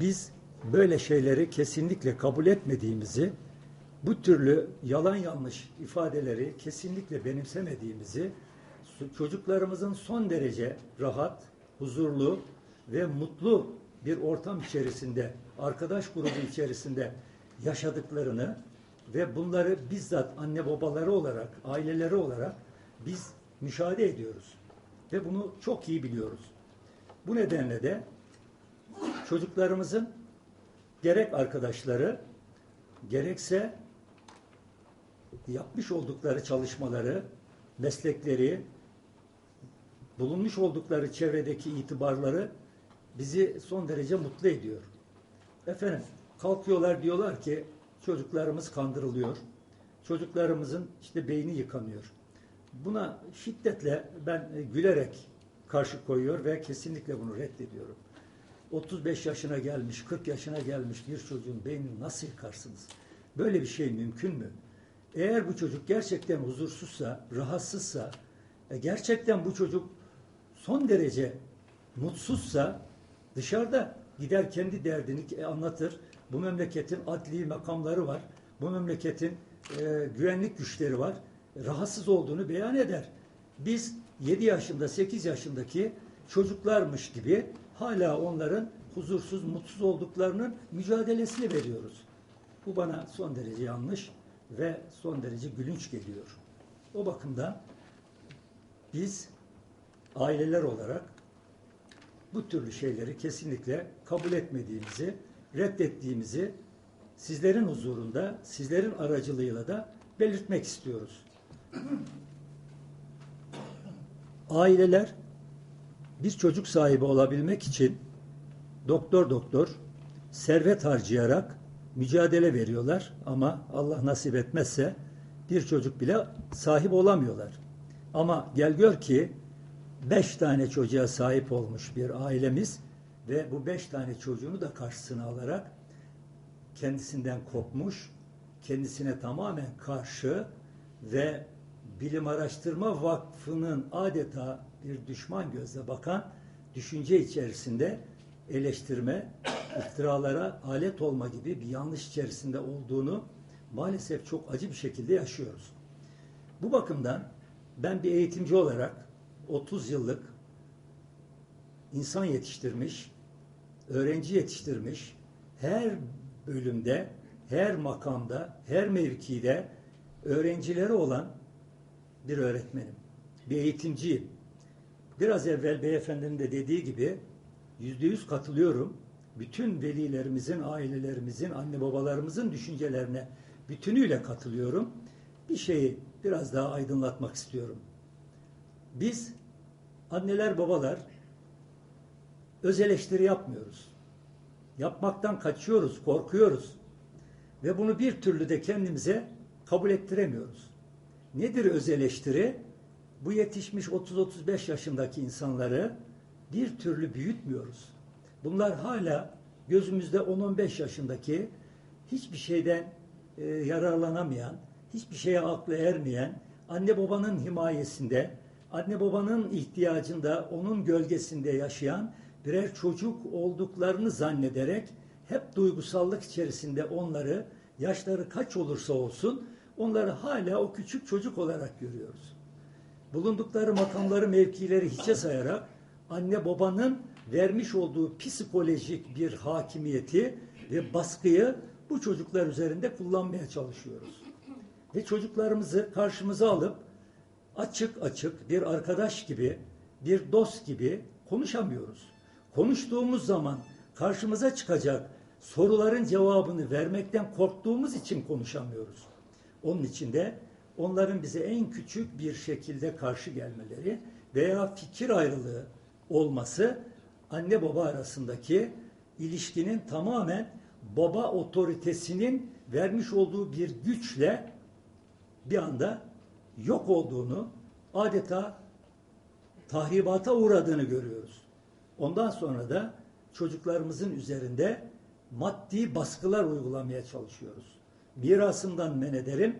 biz böyle şeyleri kesinlikle kabul etmediğimizi, bu türlü yalan yanlış ifadeleri kesinlikle benimsemediğimizi, çocuklarımızın son derece rahat, huzurlu ve mutlu bir ortam içerisinde, arkadaş grubu içerisinde yaşadıklarını ve bunları bizzat anne babaları olarak, aileleri olarak biz müşahede ediyoruz. Ve bunu çok iyi biliyoruz. Bu nedenle de çocuklarımızın gerek arkadaşları gerekse yapmış oldukları çalışmaları, meslekleri, bulunmuş oldukları çevredeki itibarları bizi son derece mutlu ediyor. Efendim kalkıyorlar diyorlar ki çocuklarımız kandırılıyor. Çocuklarımızın işte beyni yıkanıyor. Buna şiddetle ben gülerek karşı koyuyor ve kesinlikle bunu reddediyorum. 35 yaşına gelmiş, 40 yaşına gelmiş bir çocuğun beynini nasıl yıkarsınız? Böyle bir şey mümkün mü? Eğer bu çocuk gerçekten huzursuzsa, rahatsızsa, e, gerçekten bu çocuk son derece mutsuzsa dışarıda gider kendi derdini anlatır. Bu memleketin adli makamları var. Bu memleketin e, güvenlik güçleri var. Rahatsız olduğunu beyan eder. Biz 7 yaşında, 8 yaşındaki çocuklarmış gibi hala onların huzursuz, mutsuz olduklarının mücadelesini veriyoruz. Bu bana son derece yanlış ve son derece gülünç geliyor. O bakımdan biz aileler olarak bu türlü şeyleri kesinlikle kabul etmediğimizi, reddettiğimizi sizlerin huzurunda, sizlerin aracılığıyla da belirtmek istiyoruz. Aileler bir çocuk sahibi olabilmek için doktor doktor servet harcayarak mücadele veriyorlar ama Allah nasip etmezse bir çocuk bile sahip olamıyorlar. Ama gel gör ki beş tane çocuğa sahip olmuş bir ailemiz ve bu beş tane çocuğunu da karşısına alarak kendisinden kopmuş, kendisine tamamen karşı ve Bilim Araştırma Vakfı'nın adeta bir düşman gözle bakan düşünce içerisinde eleştirme, iftiralara alet olma gibi bir yanlış içerisinde olduğunu maalesef çok acı bir şekilde yaşıyoruz. Bu bakımdan ben bir eğitimci olarak 30 yıllık insan yetiştirmiş, öğrenci yetiştirmiş, her bölümde, her makamda, her mevkide öğrencileri olan bir öğretmenim, bir eğitimciyim. Biraz evvel beyefendinin de dediği gibi yüzde yüz katılıyorum. Bütün velilerimizin, ailelerimizin, anne babalarımızın düşüncelerine bütünüyle katılıyorum. Bir şeyi biraz daha aydınlatmak istiyorum. Biz anneler, babalar öz eleştiri yapmıyoruz. Yapmaktan kaçıyoruz, korkuyoruz. Ve bunu bir türlü de kendimize kabul ettiremiyoruz. Nedir öz eleştiri? Bu yetişmiş 30-35 yaşındaki insanları bir türlü büyütmüyoruz. Bunlar hala gözümüzde 10-15 yaşındaki hiçbir şeyden e, yararlanamayan, hiçbir şeye aklı ermeyen, anne babanın himayesinde, anne babanın ihtiyacında, onun gölgesinde yaşayan birer çocuk olduklarını zannederek hep duygusallık içerisinde onları yaşları kaç olursa olsun onları hala o küçük çocuk olarak görüyoruz. Bulundukları makamları, mevkileri hiçe sayarak anne babanın vermiş olduğu psikolojik bir hakimiyeti ve baskıyı bu çocuklar üzerinde kullanmaya çalışıyoruz. Ve çocuklarımızı karşımıza alıp açık açık bir arkadaş gibi, bir dost gibi konuşamıyoruz. Konuştuğumuz zaman karşımıza çıkacak soruların cevabını vermekten korktuğumuz için konuşamıyoruz. Onun için de onların bize en küçük bir şekilde karşı gelmeleri veya fikir ayrılığı olması anne baba arasındaki ilişkinin tamamen baba otoritesinin vermiş olduğu bir güçle bir anda yok olduğunu, adeta tahribata uğradığını görüyoruz. Ondan sonra da çocuklarımızın üzerinde maddi baskılar uygulamaya çalışıyoruz. Mirasından men ederim,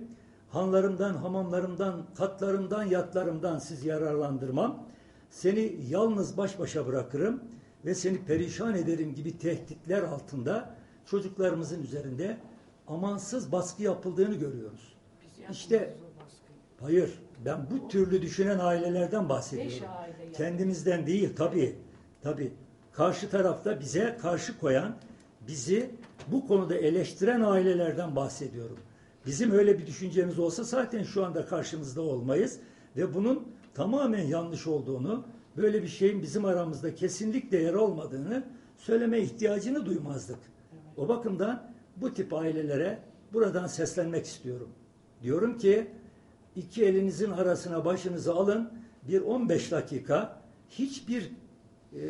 hanlarımdan, hamamlarımdan, katlarımdan, yatlarımdan siz yararlandırmam. Seni yalnız baş başa bırakırım ve seni perişan ederim gibi tehditler altında çocuklarımızın üzerinde amansız baskı yapıldığını görüyoruz. İşte-. Hayır, ben bu türlü düşünen ailelerden bahsediyorum. Aile. Kendimizden değil tabii. Tabii. Karşı tarafta bize karşı koyan, bizi bu konuda eleştiren ailelerden bahsediyorum. Bizim öyle bir düşüncemiz olsa zaten şu anda karşımızda olmayız ve bunun tamamen yanlış olduğunu, böyle bir şeyin bizim aramızda kesinlikle yer olmadığını söyleme ihtiyacını duymazdık. O bakımdan bu tip ailelere buradan seslenmek istiyorum. Diyorum ki iki elinizin arasına başınızı alın. Bir 15 dakika hiçbir e,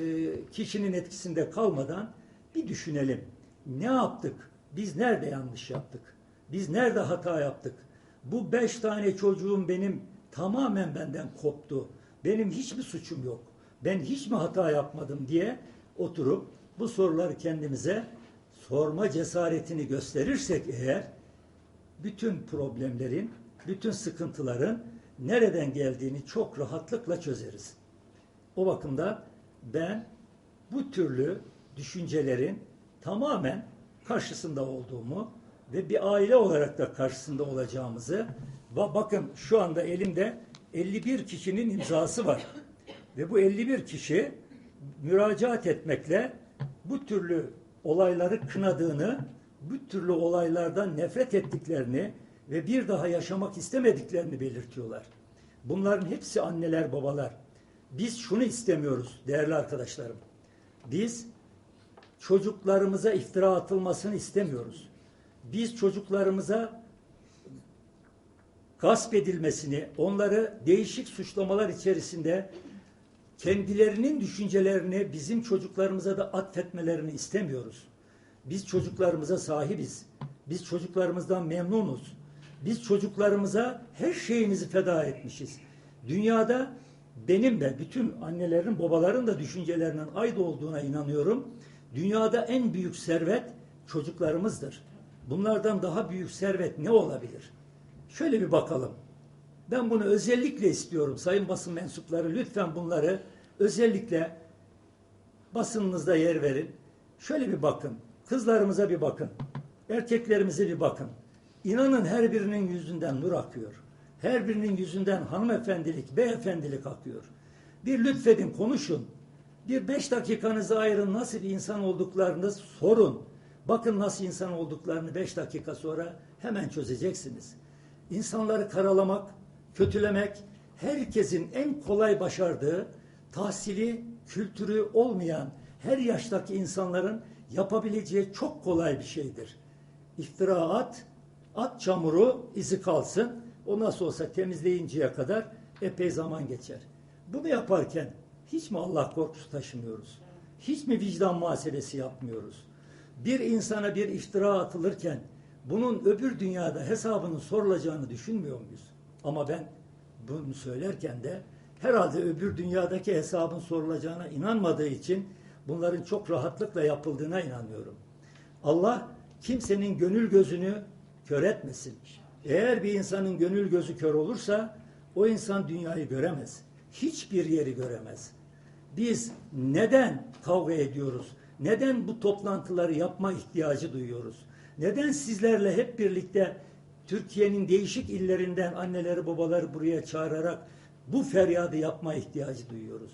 kişinin etkisinde kalmadan bir düşünelim. Ne yaptık? Biz nerede yanlış yaptık? Biz nerede hata yaptık? Bu beş tane çocuğum benim tamamen benden koptu. Benim hiçbir suçum yok. Ben hiç mi hata yapmadım diye oturup bu soruları kendimize sorma cesaretini gösterirsek eğer bütün problemlerin, bütün sıkıntıların nereden geldiğini çok rahatlıkla çözeriz. O bakımdan ben bu türlü düşüncelerin tamamen karşısında olduğumu ve bir aile olarak da karşısında olacağımızı bakın şu anda elimde 51 kişinin imzası var. Ve bu 51 kişi müracaat etmekle bu türlü olayları kınadığını, bu türlü olaylardan nefret ettiklerini ve bir daha yaşamak istemediklerini belirtiyorlar. Bunların hepsi anneler, babalar. Biz şunu istemiyoruz değerli arkadaşlarım. Biz çocuklarımıza iftira atılmasını istemiyoruz. Biz çocuklarımıza gasp edilmesini, onları değişik suçlamalar içerisinde kendilerinin düşüncelerini bizim çocuklarımıza da atfetmelerini istemiyoruz. Biz çocuklarımıza sahibiz. Biz çocuklarımızdan memnunuz. Biz çocuklarımıza her şeyimizi feda etmişiz. Dünyada benim de bütün annelerin, babaların da düşüncelerinin aynı olduğuna inanıyorum. Dünyada en büyük servet çocuklarımızdır. Bunlardan daha büyük servet ne olabilir? Şöyle bir bakalım. Ben bunu özellikle istiyorum. Sayın basın mensupları lütfen bunları özellikle basınınızda yer verin. Şöyle bir bakın. Kızlarımıza bir bakın. Erkeklerimize bir bakın. İnanın her birinin yüzünden nur akıyor. Her birinin yüzünden hanımefendilik, beyefendilik akıyor. Bir lütfedin, konuşun. Bir beş dakikanızı ayırın nasıl insan olduklarını sorun. Bakın nasıl insan olduklarını beş dakika sonra hemen çözeceksiniz. İnsanları karalamak, kötülemek herkesin en kolay başardığı, tahsili, kültürü olmayan her yaştaki insanların yapabileceği çok kolay bir şeydir. İftira at, at çamuru izi kalsın. O nasıl olsa temizleyinceye kadar epey zaman geçer. Bunu yaparken hiç mi Allah korkusu taşımıyoruz? Hiç mi vicdan muhasebesi yapmıyoruz? Bir insana bir iftira atılırken bunun öbür dünyada hesabının sorulacağını düşünmüyor muyuz? Ama ben bunu söylerken de herhalde öbür dünyadaki hesabın sorulacağına inanmadığı için bunların çok rahatlıkla yapıldığına inanıyorum. Allah kimsenin gönül gözünü kör etmesin. Eğer bir insanın gönül gözü kör olursa o insan dünyayı göremez. Hiçbir yeri göremez. Biz neden kavga ediyoruz? Neden bu toplantıları yapma ihtiyacı duyuyoruz? Neden sizlerle hep birlikte Türkiye'nin değişik illerinden anneleri babaları buraya çağırarak bu feryadı yapma ihtiyacı duyuyoruz?